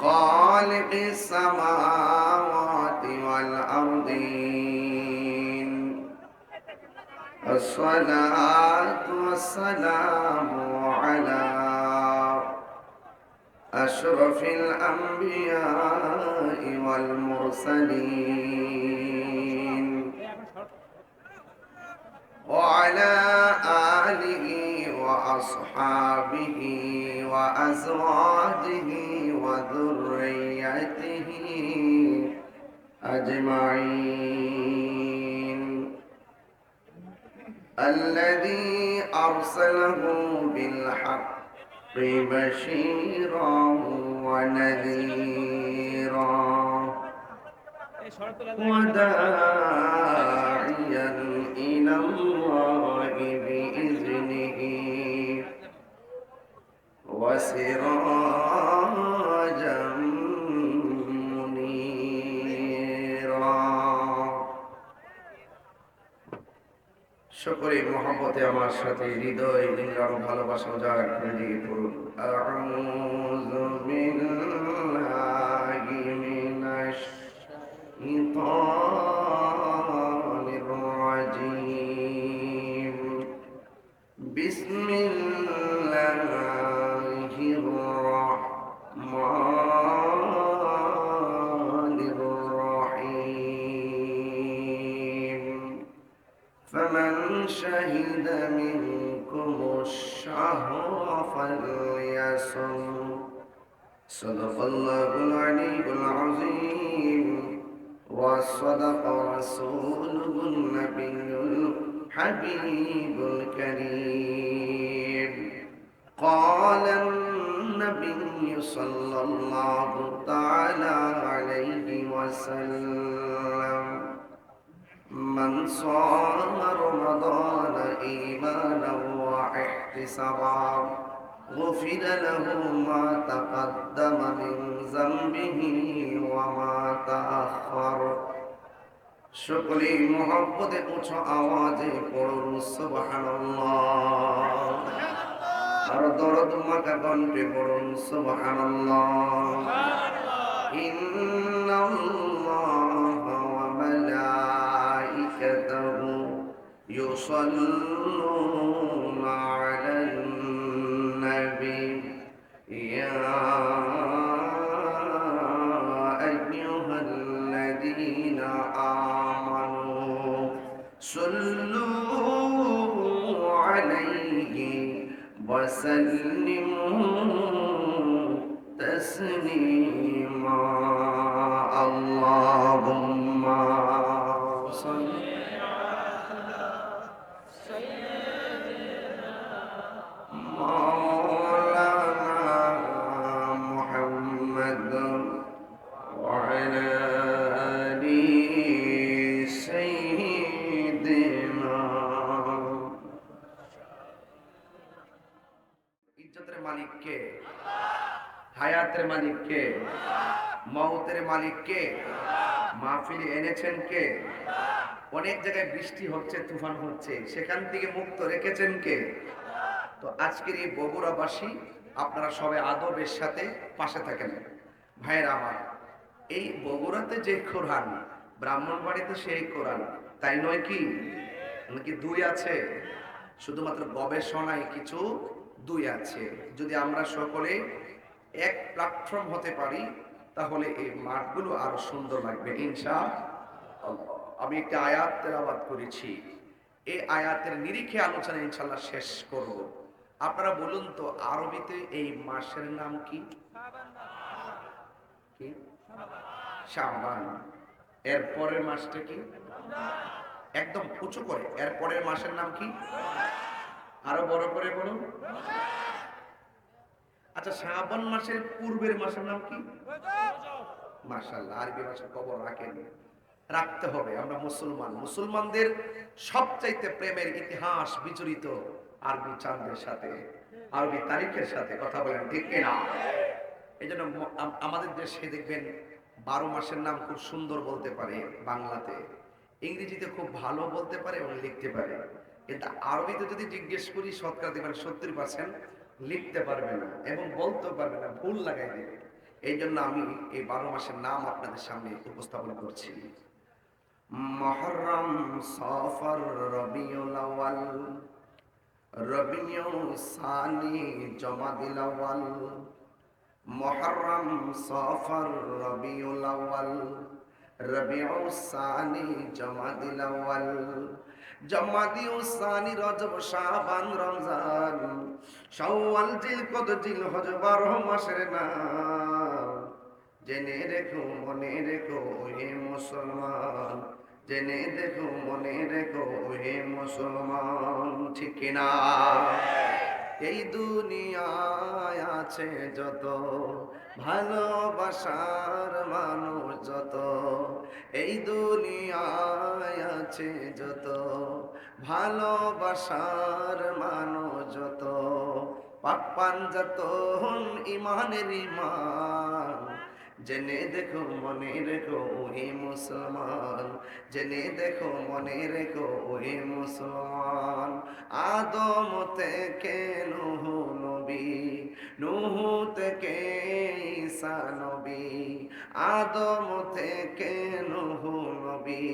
خالق السماوات والأرضين. الصلاة والسلام على أشرف الأنبياء والمرسلين. وعلى آله وأصحابه وأزواجه وذريته أجمعين. الذي أرسله بالحق بشيرا ونذيرا وداعيا إلى الله. وسراجا منيرا সকলে মহব্বতে আমার সাথে হৃদয় লিঙ্গার ভালোবাসা যার দিয়ে পড়ুন আউযু বিল্লাহি واحتسابا غفر له ما تقدم من ذنبه وما تأخر সকলে মোহাম্মদে উঁচু আওয়াজে পড়ুন সুবহানাল্লাহ আর দরদ মাকা কণ্ঠে পড়ুন সুবহানাল্লাহ ইন্নাল্লাহ ওয়া মালাইকাতাহু ইউসাল্লুনা وسلموا تسليما. মাহফিলে এনেছেন কে? অনেক জায়গায় বৃষ্টি হচ্ছে, তুফান হচ্ছে। সেখান থেকে মুক্ত রেখেছেন কে? তো আজকের এই বগুড়াবাসী, আপনারা সবাই আদবের সাথে পাশে থাকেন। ভাইয়েরা আমার, এই বগুড়াতে যে কোরআন, ব্রাহ্মণবাড়িতে সেই কোরআন, তাই নয় কি? নাকি দুই আছে? শুধুমাত্র গবেষণায় কিছু দুই আছে। যদি আমরা সকলে এক প্ল্যাটফর্ম হতে পারি তাহলে এই মাঠগুলো আরও সুন্দর লাগবে ইনশা আমি একটি আয়াত তেলাবাদ করেছি। এই আয়াতের নিরিখে আলোচনা ইনশাল্লাহ শেষ করব। আপনারা বলুন তো, আরবিতে এই মাসের নাম কি? কি? শাবান। এর পরের মাসটা কি? একদম উঁচু করে। এর পরের মাসের নাম কি? আরও বড় করে বলুন। আচ্ছা শ্রাবণ মাসের পূর্বের মাসের নাম কি? মাশাল্লাহ আরবি ভাষার খবর রাখেন। রাখতে হবে, আমরা মুসলমান। মুসলমানদের সবচাইতে প্রেমের ইতিহাস বিচরিত আরবি চাঁদের সাথে, আরবি তারিখের সাথে, কথা বলেন ঠিক কিনা? এই জন্য আমাদের দেশে দেখবেন বারো মাসের নাম খুব সুন্দর বলতে পারে বাংলাতে। ইংরেজিতে খুব ভালো বলতে পারে এবং লিখতে পারে। কিন্তু আরবিতে যদি জিজ্ঞেস করি, শতকরা দেখবেন সত্তর পার্সেন্ট লিখতে পারবে না এবং বলতেও পারবে না, ভুল লাগাই দেবে। এই জন্য আমি এই বারো মাসের নাম আপনাদের সামনে উপস্থাপন করছি। মহরম সফর রবিউল আউয়াল রবিউ সানি জমাদিল আউয়াল, মহরম সফর রবিউল আউয়াল রবিউ সানি জমাদিল আউয়াল জমাদিউ সানি রজব, শাবান, রমজান, শাওয়াল জিলকদ জিলহজ বারো মাসের নাম। জেনে রেখো, মনে রেখো, হে মুসলমান। জেনে দেখো, মনে রেখো, হে মুসলমান। ঠিক না এই দুনিয়ায় আছে যত ভালোবাসার মানুষ, যত এই দুনিয়ায় আছে যত ভালোবাসার মানুষ, যত পাপ্পান যত ইমানের ইমান জেনে দেখো, মনে রেখো ওহে মুসলমান। জেনে দেখো, মনে রেখো ওহে মুসলমান। আদম থেকে নুহ নবী, নুহ থেকে ঈসা নবী, আদম থেকে নুহ নবী,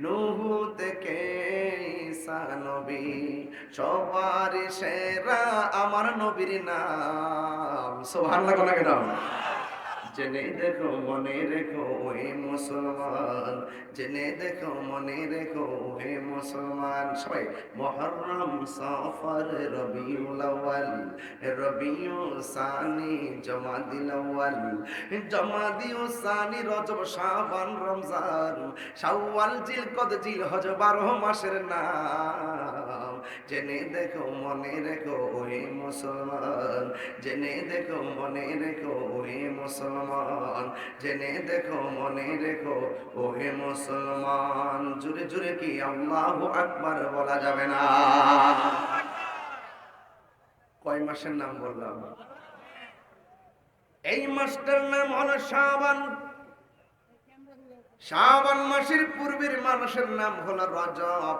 নুহ থেকে ঈসা নবী। সবার সেরা আমার নবীর নাম। সুবহানাল্লাহ কোনা কেন? জেনে দেখো, মনে রেখো হে মুসলমান। জেনে দেখো, মনে রেখো হে মুসলমান। সবাই, মহরম সফর রবিউল আউয়াল রবিউ সানি জমাদিল আউয়াল। জমাদিউ সানি রজব শাবান রমজান, শাওয়াল জিলকদ জিলহজ বারো মাসের নাম। জেনে দেখো, মনে রেখো হে মুসলমান। জেনে দেখো, মনে রেখো হে মুসলমান। জেনে দেখো, মনে রেখো ও হে মুসলমান। জুড়ে জুড়ে কি আল্লাহ আকবার বলা যাবে না? কয় মাসের নাম বললাম? এই মাসটার নাম হলো শাবান। শাবান মাসের পূর্বের মানুষের নাম হলো রজব।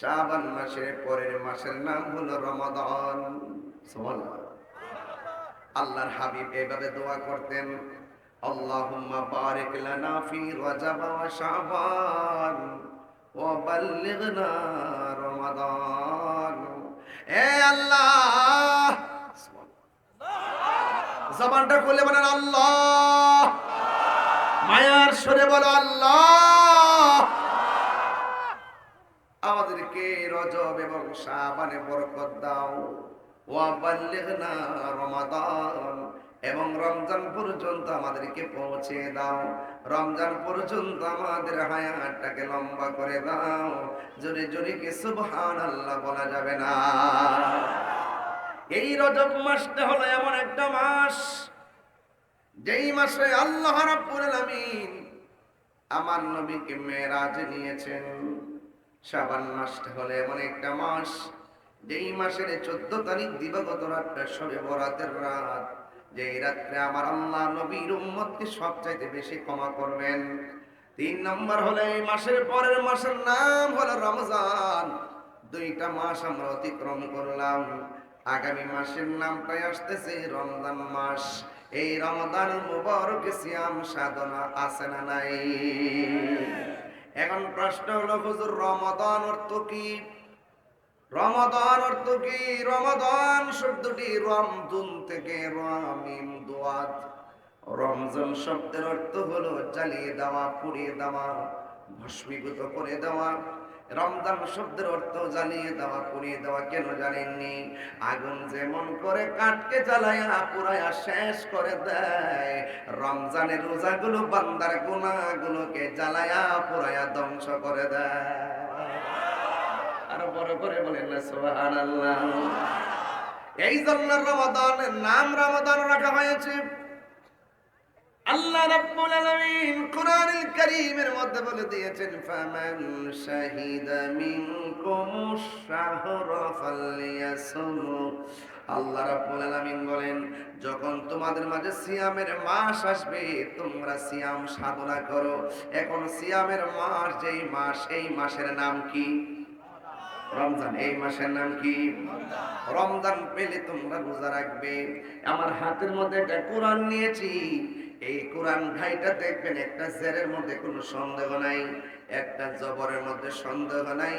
শাবান মাসের পরের মাসের নাম হলো রমাদান। আল্লাহর হাবিব এভাবে দোয়া করতেন এ আল্লাহ! জবানটা খুলে আল্লাহ! মায়ার সরে বলো, আল্লাহ! আমাদেরকে রজব এবং শাবানে বরকত দাও। ওয়া বাল্লিগনা রমাদান এবং রমজান পর্যন্ত আমাদেরকে পৌঁছে দাও। রমজান পর্যন্ত আমাদের হায়াতটাকে লম্বা করে দাও। জোরে জোরে কি সুবহানাল্লাহ বলা যাবে না। এই রজব মাসটা হলো এমন একটা মাস, যেই মাসে আল্লাহ রাব্বুল আলামিন আমার নবীকে মেরাজ নিয়েছেন। শাবান মাসটা হলো এমন একটা মাস। যেই মাসের চোদ্দ তারিখ দিবাগত রাতটা সবে বরাতের রাত। যেই রাত্রে আমার আল্লাহ নবীর উম্মতকে সবচাইতে বেশি ক্ষমা করবেন। তিন নম্বর হলো এই মাসের পরের মাসের নাম হলো রমজান। দুইটা মাস আমরা অতিক্রম করলাম। আগামী মাসের নামটাই আসতেছে রমজান মাস। এই রমজান মুবারক সিয়াম সাধনা আছে না নাই? এখন প্রশ্ন হলো, হুজুর রমাদান অর্থ কি? রমাদান অর্থ কি? রমাদান শব্দটি রমজুন থেকে রামিম দোয়াত রমজান শব্দের অর্থ হলো জ্বালিয়ে দেওয়া, পুড়িয়ে দেওয়া, ভস্মীভূত করে দেওয়া। রমজান শব্দের অর্থ জ্বালিয়ে দেওয়া পুড়িয়ে দেওয়া কেন জানেননি? আগুন যেমন করে কাঠকে জ্বালায়া, পুরায়া শেষ করে দেয়। রমজানের রোজাগুলো বান্দার গুণাগুলোকে জ্বালায়া, পুরায়া ধ্বংস করে দেয়। আরও বড় করে বলেন সুবহানাল্লাহ। এই জন্য রমাদানের নাম রমাদান রাখা হয়েছে। আল্লাহ রাব্বুল আলামিন কোরআনুল কারীমের মধ্যে বলে দিয়েছেন, ফামান শাহিদা মিনকুমুশ শাহরা ফালইয়াসুমু। আল্লাহ রাব্বুল আলামিন বলেন, যখন তোমাদের মাঝে সিয়ামের মাস আসবে, তোমরা সিয়াম সাধনা করো। এখন সিয়ামের মাস, যেই মাস, এই মাসের নাম কি? রমজান। এই মাসের নাম কি? রমজান পেলে তোমরা রোজা রাখবে। আমার হাতের মধ্যে একটা কোরআন নিয়েছি। এই কোরআন ভাইটা দেখবেন একটা জেরের মধ্যে কোনো সন্দেহ নাই। একটা জবরের মধ্যে সন্দেহ নাই,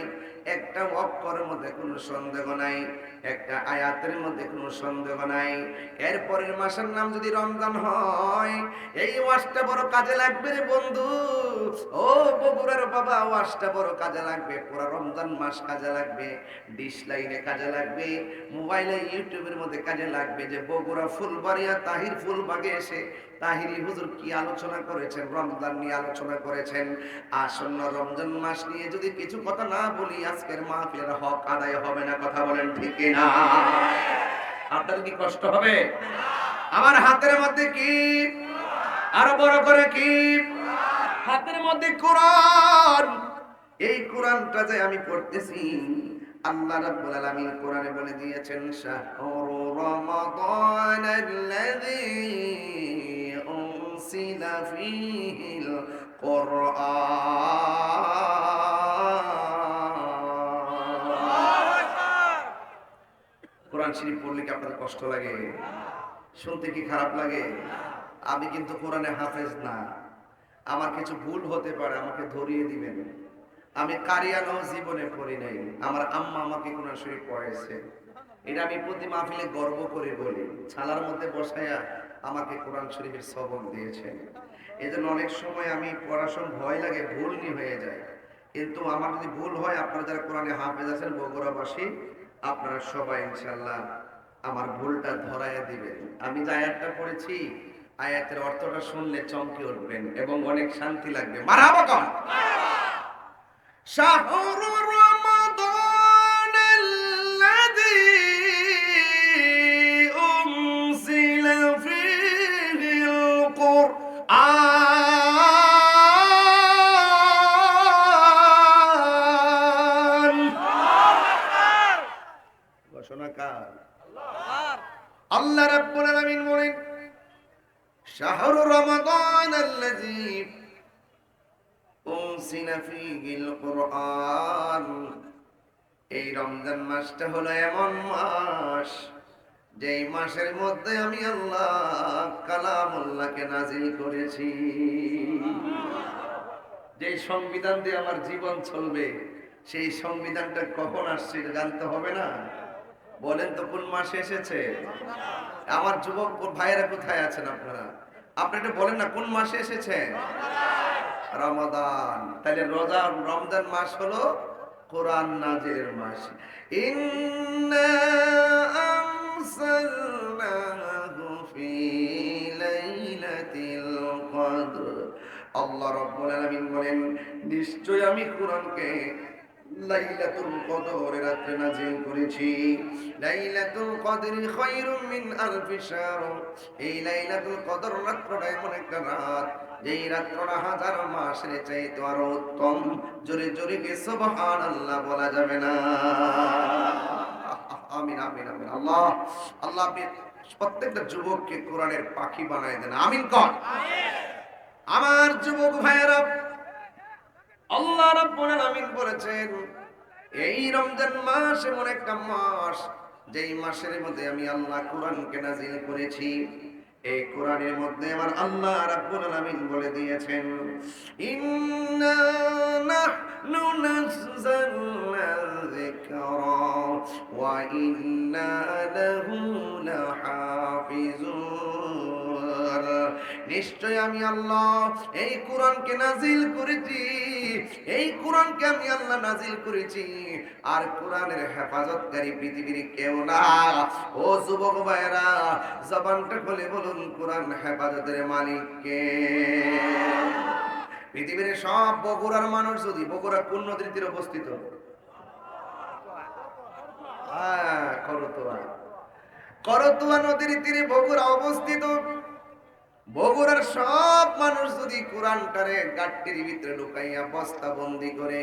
একটা অক্ষরের মধ্যে কোনো সন্দেহ নাই, একটা আয়াতের মধ্যে কোনো সন্দেহ নাই। এরপরের মাসের নাম যদি রমজান হয়, এই ওয়াজটা বড় কাজে লাগবে রে বন্ধু। ও বগুড়ার বাবা, ওয়াজটা বড় কাজে লাগবে, পুরো রমজান মাস কাজে লাগবে ডিশ লাইনে কাজে লাগবে মোবাইলে ইউটিউবের মধ্যে কাজে লাগবে যে বগুড়া ফুলবাড়িয়া তাহির ফুলবাগে এসে তাহিরি হুজুর কি আলোচনা করেছেন, রমজান নিয়ে আলোচনা করেছেন। আসন্ন রমজান মাস নিয়ে যদি কিছু কথা না বলি, আজকের মাহফিলের হক আদায় হবে না, কথা বলেন ঠিক না আপনার কি কষ্ট হবে? আমার হাতের মধ্যে কি? আরও বড় করে কি? হাতের মধ্যে কোরআন। এই কোরআনটা যে আমি পড়তেছি, আল্লাহ রাব্বুল আলামিন কোরআনে বলে দিয়েছেন, শাহরু রমাদানাল্লাযী উনসিলা ফীহিল কোরআন। শরীফ পড়লে কি আপনার কষ্ট লাগে? শুনতে কি খারাপ লাগে? আমি কিন্তু কোরআনে হাফেজ না। আমার কিছু ভুল হতে পারে, আমাকে ধরিয়ে দিবেন। আমি কারিয়ানো জীবনে পড়ি নাই। আমার আম্মা আমাকে কোরআন শরীফ পড়াইছে। এটা আমি প্রতি মাহফিলে গর্ব করে বলি। ছালার মধ্যে বসায়া আমাকে কোরআন শরীফের সবক দিয়েছেন। এই জন্য অনেক সময় আমি পড়াশোনা ভয় লাগে ভুল নি হয়ে যায়। কিন্তু আমার যদি ভুল হয়, আপনারা যারা কোরআনে হাফেজ আছেন, বগুড়াবাসী, আপনারা সবাই ইনশাল্লাহ আমার ভুলটা ধরাইয়া দিবেন। আমি যে আয়াতটা পড়েছি, আয়াতের অর্থটা শুনলে চমকে উঠবেন এবং অনেক শান্তি লাগবে। মারাবো কন। এই রমজান মাসটা হলো এমন মাস, যেই মাসের মধ্যে আমি আল্লাহ কালামুল্লাহকে নাজিল করেছি। যে সংবিধান দিয়ে আমার জীবন চলবে, সেই সংবিধানটা কখন আসছে এটা জানতে হবে না? বলেন তো কোন মাসে এসেছে? আমার যুবক ভাইয়েরা কোথায় আছেন আপনারা? আপনি একটু বলেন না, কোন মাসে এসেছে? রমাদান তাহলে রোজা রমজান মাস হলো কোরআন নাজের মাস। ইন্না আরসালনাহু ফি লাইলাতিল কদর। নিশ্চয় আমি কোরআনকে লাইলাতুল কদরের রাত্রে নাজিল করেছি। লাইলাতুল কদরি খায়রুম মিন আলফি শাহর। এই লাইলাতুল কদর রাত্রটা এমন একটা রাত যেই রাত্রটা হাজার মাসের চাইতে আরও উত্তম। জোরে জোরে কে সুবহানাল্লাহ বলা যাবে না। আমিন আমিন আমিন। আল্লাহ আল্লাহ আপনি প্রত্যেকটা যুবককে কোরআনের পাখি বানায় দেন। আমিন কর আমার যুবক ভাইয়েরা, আল্লাহ রাব্বুল আলামিন বলেছেন, এই রমজান মাস এমন একটা মাস, যেই মাসের মধ্যে আমি আল্লাহ কোরআনকে নাজিল করেছি। এই কোরআনের মধ্যে আমার আল্লাহ রাব্বুল আলামিন বলে দিয়েছেন, ইন্না নাহনু যিকরা ওয়া ইন্না লাহু লাহাফিজুন। নিশ্চয় আমি আল্লাহ। এই কোরআনকে নাজিল করেছি। এই কোরআনকে আমি আল্লাহ নাজিল করেছি। আর কোরআনের হেফাজতকারী পৃথিবীর কেউ না। ও যুবক ভাইরা জবানটা খুলে বলুন, কোরআন হেফাজতের মালিককে পৃথিবীর সব বগুড়ার মানুষ যদি বগুড়া কোন নদীর তীরে অবস্থিত? হ্যাঁ করো তো আর। করতুয়া নদীর তীরে বগুড়া অবস্থিত। বগুড়ার সব মানুষ যদি কোরআনটারে গাট্টির ভিতরে ঢুকাইয়া বস্তা বন্দি করে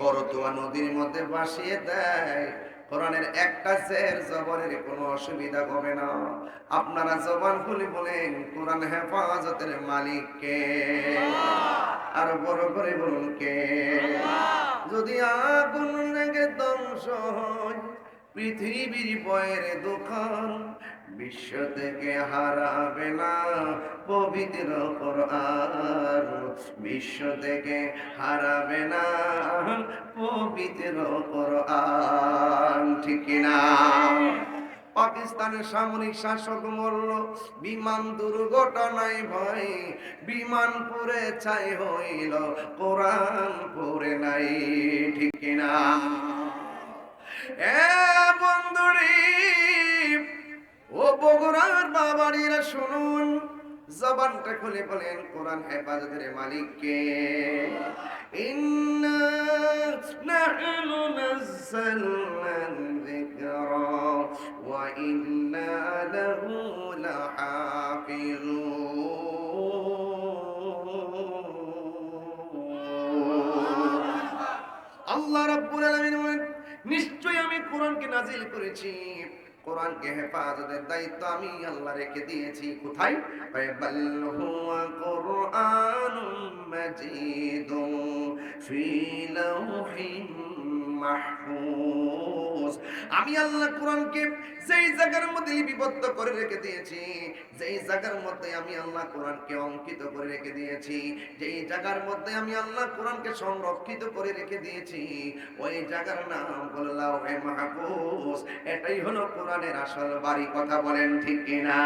করতুয়া নদীর মধ্যে ভাসিয়ে দেয়, কোরআনের একটা জের জবরের কোনো অসুবিধা হবে না। আপনারা জবান খুলে বলেন, কোরআন হেফাজতের মালিক কে? আর বড় করে বলুন কে? যদি আগুন লেগে ধ্বংস হয়, পৃথিবীর বয়ের দোকান বিশ্ব থেকে হারাবে না পবিত্র কোরআন। বিশ্ব থেকে হারাবে না পবিত্র কোরআন। ঠিক না পাকিস্তানের সামরিক শাসক মরল বিমান দুর্ঘটনায় ভয়, বিমান পুরে ছাই হইল, কোরআন পুরে নাই। ঠিক না এ বন্ধুরি ও বগুড়ার বাবারিরা শুনুন, জবানটা খুলে বলেন, কোরআন হেফাজতের মালিককে। ইন্না নাহনু নাযালনা যিকরা ওয়া আল্লাহ রাব্বুল আলামিন নিশ্চয়ই আমি কোরআনকে নাজিল করেছি। কোরআনকে হেফাজতের দায়িত্ব আমি আল্লাহ রেখে দিয়েছি। কোথায়? ফি লাউহিন মাহফুজ। আমি আল্লাহ কোরআনকে যেই জায়গার মধ্যে লিপিবদ্ধ করে রেখে দিয়েছি, যেই জায়গার মধ্যে আমি আল্লাহ কোরআনকে অঙ্কিত করে রেখে দিয়েছি, যেই জায়গার মধ্যে আমি আল্লাহ কোরআনকে সংরক্ষিত করে রেখে দিয়েছি, ওই জায়গার নাম হলো লাউহে মাহফুজ। এটাই হলো কোরআনের আসল বাড়ি, কথা বলেন ঠিক কিনা?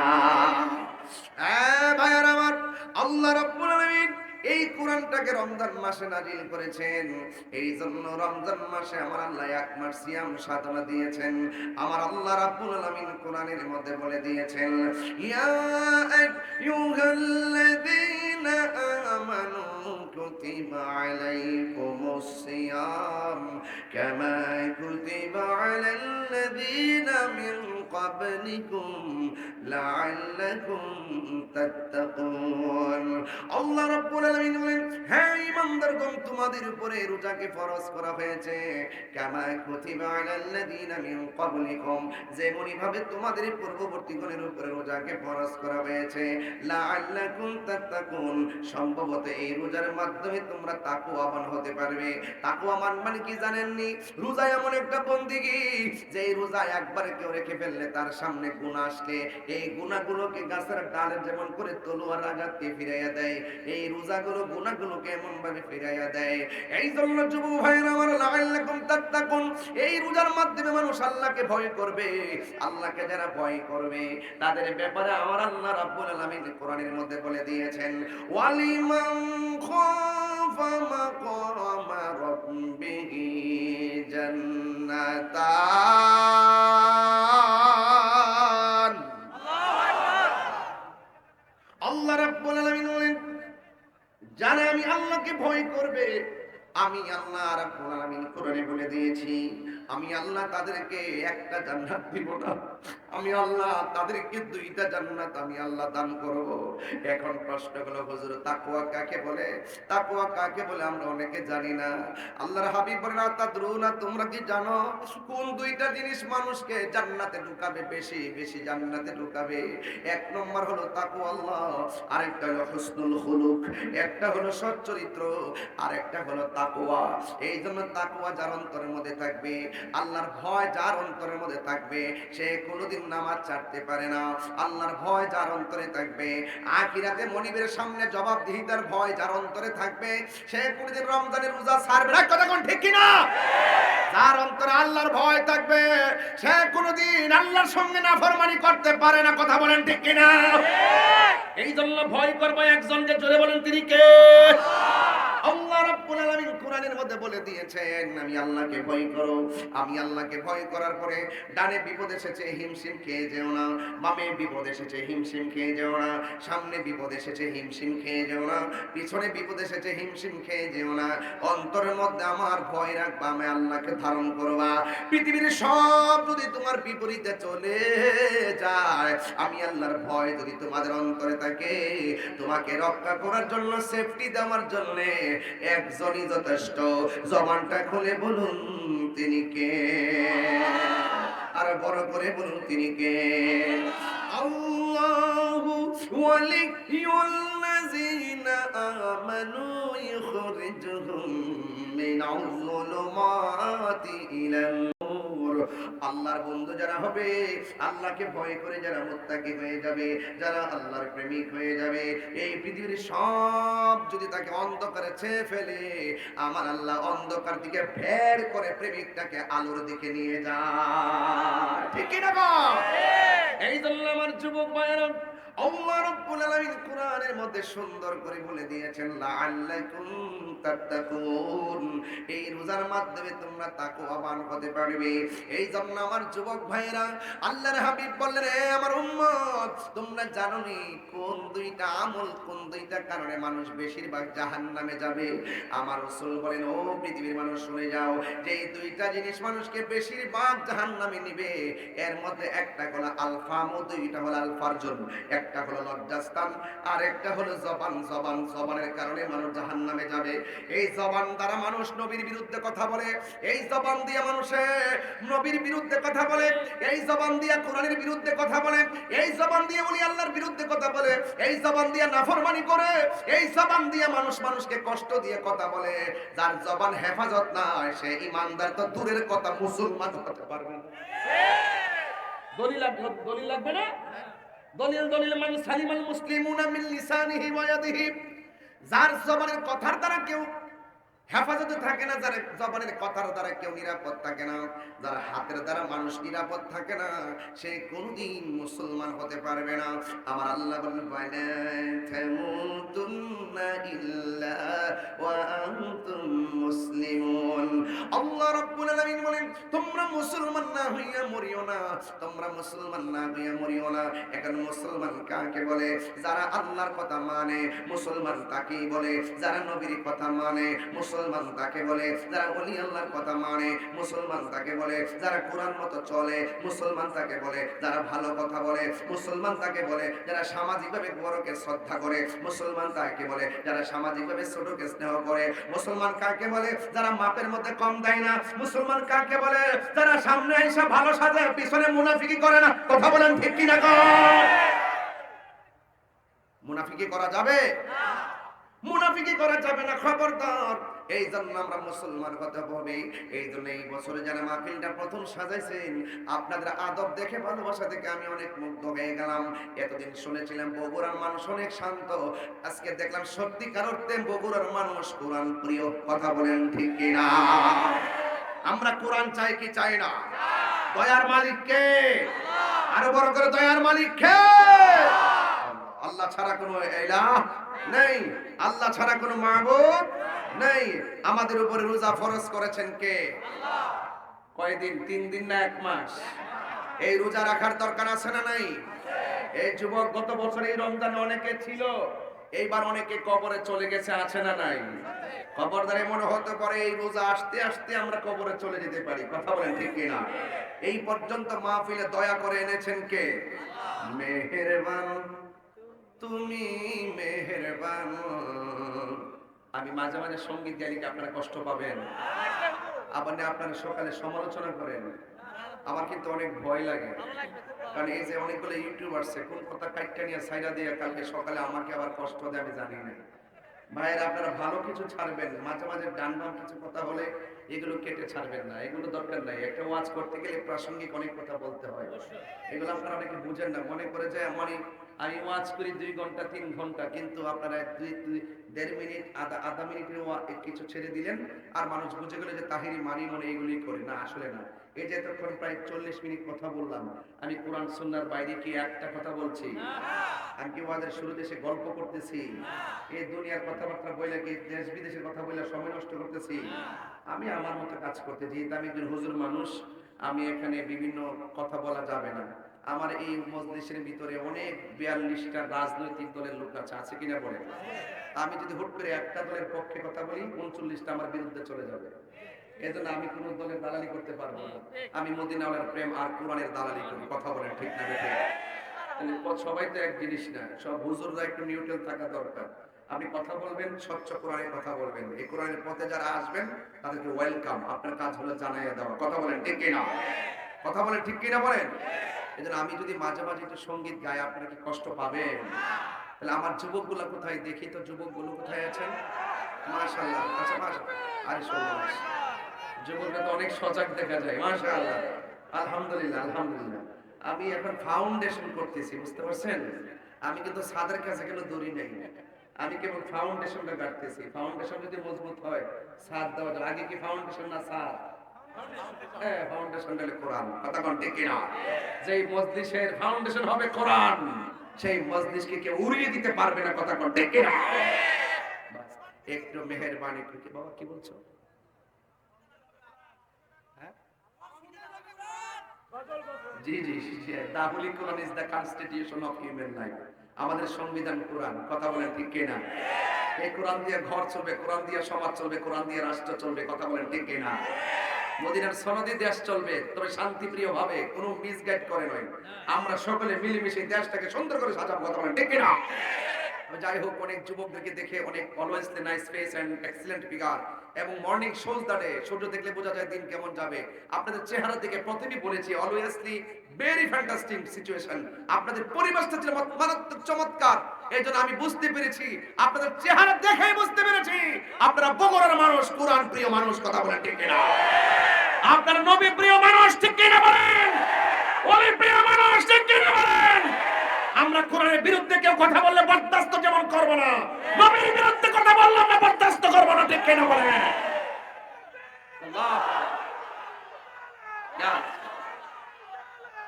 হ্যাঁ ভাইয়ার আমার, আল্লাহ রাব্বুল আলামিন এই কোরআনটাকে রমজান মাসে নাজিল করেছেন। এই জন্য রমজান মাসে আমার আল্লাহ এক মাস সিয়াম সাধনা দিয়েছেন। আমার আল্লাহ রাব্বুল আলামিন কোরআনের মধ্যে বলে দিয়েছেন, ইয়া আইয়ুহাল্লাযীনা আমানু কুতিবা আলাইকুমুস সিয়াম, কামা কুতিবা আলাল্লাযীনা মিন قبلكم لعلكم تتقون আল্লাহ রাব্বুল আলামিন বলেন হ্যাঁ ঈমানদারগণ তোমাদের উপরে রোজাকে ফরজ করা হয়েছে কামা কুতিবা আলাল্লাযীনা মিন ক্বাবলিকুম যেমনি ভাবে তোমাদের পূর্ববর্তীগণের উপরে রোজাকে ফরজ করা হয়েছে লাআল্লাকুম তাত্তাকুন সম্ভবত এই রোজার মাধ্যমে তোমরা তাকওয়াবান হতে পারবে তাকওয়ামান মানে কি জানেননি রোজা এমন একটা বন্দিগি যে এই রোজা একবার কেউ রেখে ফেললে তার সামনে গুনাহ আসলে। এই গুনাহগুলোকে গাছের ডালে যেমন করে তলোয়ার আঘাত দিয়ে ফিরাইয়া দেয়, এই রোজাগুলো গুনাহগুলোকে এমন ভাবে ফিরাইয়া দেয়। এই জন্য যুব ভাইয়েরা আমার লাগাইলাকুম তাত্তাকুন, এই রোজার মাধ্যমে মানুষ আল্লাহকে ভয় করবে। আল্লাহকে যারা ভয় করবে, তাদের ব্যাপারে আমার আল্লাহ রাব্বুল আলামিন কোরআনের মধ্যে বলে দিয়েছেন, ওয়ালিমান খাফা মাকামা রাব্বিহি জান্নাতান আমি আল্লাহকে ভয় করবে। আমি আল্লাহ রাব্বুল আমি কোরআনে বলে দিয়েছি, আমি আল্লাহ তাদেরকে একটা জান্নাত দিব না। আমি আল্লাহ তাদেরকে দুইটা জান্নাত আমি আল্লাহ দান করব। এখন প্রশ্ন হলো, হুজুর, তাকওয়া কাকে বলে? তাকওয়া কাকে বলে আমরা অনেকে জানি না। আল্লাহর হাবিব বলেন তাদরুনা তোমরা কি জানো? কোন দুইটা জিনিস মানুষকে জান্নাতে ঢুকাবে, বেশি বেশি জান্নাতে ঢুকাবে? এক নম্বর হলো তাকওয়া আল্লাহ, আরেকটা হলো হুসনুল খুলুক, একটা হলো সৎ চরিত্র, আরেকটা হলো তাকওয়া। এই জন্য তাকওয়া যার অন্তরের মধ্যে থাকবে, আল্লাহর ভয় যার অন্তরের মধ্যে থাকবে, সে কোনোদিন নামাজ ছাড়তে পারে না। আল্লাহর ভয় যার অন্তরে থাকবে। আখিরাতে মনিবের সামনে জবাবদিহিতার ভয় যার অন্তরে থাকবে। সে কোনোদিন রমজানের রোজা ছাড়বে না। কথা কোন ঠিক কিনা যার অন্তরে আল্লাহর ভয় থাকবে সে কোনোদিন আল্লাহর সঙ্গে না নাফরমানি করতে পারে না। কথা বলেন ঠিক কিনা এই জন্য ভয় করব একজনকে। জোরে বলেন তিনি কে? আল্লাহ সামনে বিপদ এসেছে, হিমশিম খেয়ে যেও না। পিছনে বিপদ এসেছে, হিমশিম খেয়ে যেও না। অন্তরের মধ্যে আমার ভয় রাখবা, আমি আল্লাহকে ধারণ করবা। পৃথিবীর সব যদি তোমার বিপরীতে চলে যায়, আমি আল্লাহর ভয় যদি তোমাদের অন্তরে থাকে, তোমাকে রক্ষা করার জন্য সেফটি দেওয়ার জন্য একজনই যথেষ্ট। জবানটা খুলে বলুন তিনি কে? আর বড় করে বলুন তিনি কে? আল্লাহু নূর আল্লাহর বন্ধু যারা হবে আল্লাহকে ভয় করে যারা মোত্তাকি হয়ে যাবে যারা আল্লাহর প্রেমিক হয়ে যাবে এই পৃথিবীর সব যদি তাকে অন্ধকারে ছেড়ে ফেলে আমার আল্লাহ অন্ধকার দিকে ভের করে প্রেমিকটাকে আলোর দিকে নিয়ে যায়। ঠিক না এই জন্য আমার যুবক ভাইয়েরা জন্য কোন দুইটা কারণে মানুষ বেশিরভাগ জাহান্নামে যাবে? আমার রাসূল বলেন, ও পৃথিবীর মানুষ, শুনে যাও যে এই দুইটা জিনিস মানুষকে বেশিরভাগ জাহান্নামে নিবে, এর মধ্যে একটা হলো আলফাম দুইটা হলো আলফারজুন একটা হলো লজ্জাস্থান আর একটা হলো জবান জবান, জবানের কারণে মানুষ জাহান্নামে যাবে। এই জবান দ্বারা মানুষ নবীর বিরুদ্ধে কথা বলে, এই জবান দিয়ে মানুষে নবীর বিরুদ্ধে কথা বলে, এই জবান দিয়ে কোরআনের বিরুদ্ধে কথা বলে, এই জবান দিয়ে বলি আল্লাহর বিরুদ্ধে কথা বলে, এই জবান দিয়ে নাফরমানি করে, এই জবান দিয়ে মানুষ মানুষকে কষ্ট দিয়ে কথা বলে। যার জবান হেফাজত না হয় সে ইমানদার তো দূরের কথা মুসলমান হতে পারবে না। দলিল লাগবে না? দলিল দলিল মান সালিমাল মুসলিমুনা মিন লিসানিহি ওয়া ইয়াদিহি। যার জবানের কথার দ্বারা কেউ হেফাজতে থাকে না, যারা জবানের কথার দ্বারা কেউ নিরাপদ থাকে না, যার হাতের দ্বারা মানুষ নিরাপদ থাকে না, সে কোনদিন মুসলমান হতে পারবে না। আমার আল্লাহ বলেন তোমরা মুসলমান না হইয়া মরিও না, তোমরা মুসলমান না হইয়া মরিও না। এখন মুসলমান কাকে বলে? যারা আল্লাহর কথা মানে মুসলমান তাকেই বলে। যারা নবীর কথা মানে মুসলমান তাকে বলে যারা ওলি আল্লাহর কথা মানে মুসলমান তাকে বলে যারা কোরআন মতো চলে মুসলমান তাকে বলে যারা ভালো কথা বলে মুসলমান তাকে বলে যারা সামাজিকভাবে বড়কে শ্রদ্ধা করে মুসলমান তাকে বলে যারা সামাজিকভাবে ছোটকে স্নেহ করে মুসলমান কাকে বলে যারা মাপের মধ্যে কম দেয় না মুসলমান কাকে বলে যারা সামনে এসে ভালো সাজে পিছনে মুনাফিকি করে না কথা বলেন ঠিক কিনা কর মুনাফিকি করা যাবে? মুনাফিকি করা যাবে না খবরদার। এই জন্য আমরা মুসলমান কথা হবে এই জন্য এই বছরে যারা মাহফিলটা প্রথম সাজাইছেন, আপনাদের আদব দেখে ভালোবাসা দেখে আমি অনেক মুগ্ধ হয়ে গেলাম। এতদিন শুনেছিলাম বগুড়ার মানুষ অনেক শান্ত। আজকে দেখলাম সত্যিকার অর্থে বগুড়ার মানুষ কোরআন প্রিয়। কথা বলেন ঠিক কিনা? আমরা কোরআন চাই কি চাই না? দয়ার মালিক কে? আরও বড় করে দয়ার মালিক কে? আল্লাহ ছাড়া কোনো ইলাহ নেই। আল্লাহ ছাড়া কোনো মাহবুব নেই। আমাদের উপরে রোজা ফরজ করেছেন কে? কয়দিন? তিন দিন না এক মাস? এই রোজা রাখার দরকার আছে না নাই? এই যুবক, গত বছর এই রমজানে অনেকে ছিল, এইবার অনেকে কবরে চলে গেছে, আছে না নাই? খবরদারে মনে হতে পারে এই রোজা আসতে আসতে আমরা কবরে চলে যেতে পারি। কথা বলেন ঠিক কিনা? এই পর্যন্ত মাহফিলে দয়া করে এনেছেন কে? মেহেরবান। তুমি মেহেরবান। আমি মাঝে মাঝে সংগীত গাইলে আপনারা কষ্ট পাবেন? আবার না আপনারা সকালে সমালোচনা করেন। আমার কিন্তু অনেক ভয় লাগে। কারণ এই যে অনেকগুলো ইউটিউব আছে, কোন কথা কাইটটা নিয়ে সাইডা দিয়ে কালকে সকালে আমাকে আবার কষ্ট দেয় আমি জানি না। ভাইয়েরা, আপনারা ভালো কিছু ছাড়বেন। মাঝে মাঝে ডান বাম কিছু কথা বলে এগুলো কেটে ছাড়বেন না। এগুলো দরকার নাই। একটা ওয়াজ করতে গেলে প্রাসঙ্গিক অনেক কথা বলতে হয়। এগুলো আপনারা অনেকে বুঝেন না। মনে করে যে মানে আমি ওয়াজ করি দুই ঘণ্টা তিন ঘণ্টা কিন্তু আপনারা দুই দুই দেড় মিনিট আধা আধা মিনিটের কিছু ছেড়ে দিলেন আর মানুষ বুঝে গেল যে তাহিরি মানি মনে এগুলি করে। না আসলে না। এই যে এতক্ষণ প্রায় চল্লিশ মিনিট কথা বললাম আমি কোরআন সুন্নার বাইরে কি একটা কথা বলছি। আমি কি ওয়াদের শুরুতে এসে গল্প করতেছি? এই দুনিয়ার কথাবার্তা বলে কি দেশ বিদেশের কথা বলে সময় নষ্ট করতেছি? আমি আমার মতো কাজ করতে যেহেতু আমি একজন হুজুর মানুষ আমি এখানে বিভিন্ন কথা বলা যাবে না। আমার এই মজলিসের ভিতরে অনেক বিয়াল্লিশটা রাজনৈতিক দলের লোক আছে আছে কিনা বলে? আমি যদি হুট করে একটা দলের পক্ষে কথা বলি, উনচল্লিশটা আমার বিরুদ্ধে চলে যাবে। এজন্য আমি কোন দলের দালালি করতে পারব আমি মদিনাওয়ালার প্রেম আর কোরআনের দালালি করি, কথা বলেন ঠিক না সবাই তো এক জিনিস না, সব হুজুররা একটু নিউট্রাল থাকা দরকার। আপনি কথা বলবেন, স্বচ্ছ কোরআনের কথা বলবেন। এই কোরআনের পথে যারা আসবেন, তাদেরকে ওয়েলকাম আপনার কাজ হলো জানাইয়া দেওয়া। কথা বলেন ঠিক কিনা? কথা বলেন ঠিক কিনা বলেন? এই জন্য আমি যদি মাঝে মাঝে একটু সংগীত গাই, আপনারা কি কষ্ট পাবেন? তাহলে আমার যুবকগুলো কোথায়? দেখি তো যুবকগুলো কোথায় আছেন? আচ্ছা ফাউন্ডেশন করতেছি, বুঝতে পারছেন? আমি কিন্তু সাদের কাছে কেন দড়ি নেই? আমি কেবল ফাউন্ডেশন যদি মজবুত হয় সাদ দেওয়া আগে কি ফাউন্ডেশন না হ্যাঁ হ্যাঁ? জি জি লাইফ আমাদের সংবিধান কোরআন, কথা বলেন ঠিক কিনা? এই কোরআন দিয়ে ঘর চলবে, কোরআন দিয়ে সমাজ চলবে, কোরআন দিয়ে রাষ্ট্র চলবে, কথা বলেন ঠিক কিনা? মদিনার সনদী দেশ চলবে, তবে শান্তিপ্রিয় ভাবে কোনো মিসগাইড করে নয়। আমরা সকলে মিলেমিশে দেশটাকে সুন্দর করে সাজাবো, কথা বলেন, ঠিক কিনা? যাই হোক, অনেক যুবকদেরকে দেখে অনেক always nice face excellent figure এবং মর্নিং শোজ দাঁড়ে, সূর্য দেখলে বোঝা যায় দিন কেমন যাবে। আপনাদের চেহারা দেখে প্রতিদিন বলেছি অলওয়েজলি ভেরি ফ্যান্টাস্টিক সিচুয়েশন আপনাদের পরিবেশটা ছিল মারাত্মক চমৎকার। এই জন্য আমি বুঝতে পেরেছি, আপনাদের চেহারা দেখেই বুঝতে পেরেছি। আপনারা বগুড়ার মানুষ, কোরআন প্রিয় মানুষ, কথা বলেন, ঠিক কিনা? আপনার নবী প্রিয় মানুষ ঠিক কিনা বলেন? ওলি প্রিয় মানুষ ঠিক কিনা বলেন? আমরা কোরআনের বিরুদ্ধে কেউ কথা বললে বরদাস্ত যেমন করব না? নবীর বিরুদ্ধে কথা বললে আমরা বরদাস্ত করব না ঠিক কেন বলে আল্লাহ। ইয়া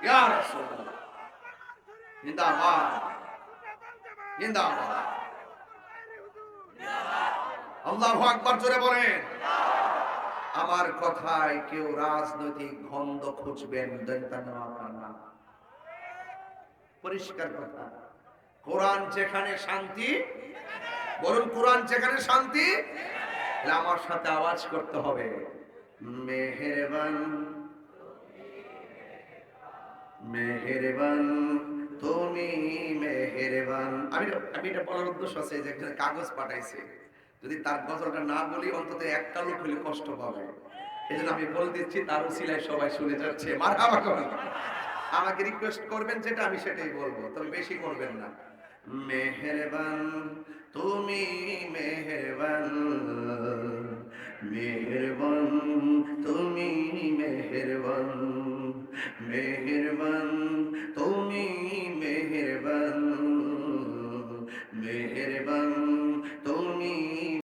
ইয়া রাসূলুল্লাহ। জিন্দাবাদ। জিন্দাবাদ। আল্লাহু আকবার জোরে বলেন। আমার কথায় কেউ রাজনৈতিক গন্ধ খুঁজবেন দৈন্তা নেওয়া না। পরিষ্কার কথা। কোরআন যেখানে শান্তি, বলুন কোরআন যেখানে শান্তি আমার সাথে আওয়াজ করতে হবে। মেহেরবান মেহেরবান, তুমি মেহেরবান। আমি আমি এটা বলার উদ্দেশ্য আছে যে কাগজ পাঠাইছে। যদি তার গজলটা না বলি, অন্তত একটা লোক হলে কষ্ট পাবে। এই জন্য আমি বলে দিচ্ছি, তার উচিলাই সবাই শুনে যাচ্ছে। আমাকে আমাকে রিকোয়েস্ট করবেন, যেটা আমি সেটাই বলব। তবে বেশি করবেন না। মেহেরবান, তুমি মেহেরবান। মেহেরবান, তুমি মেহেরবান। মেহেরবান, তুমি মেহেরবান।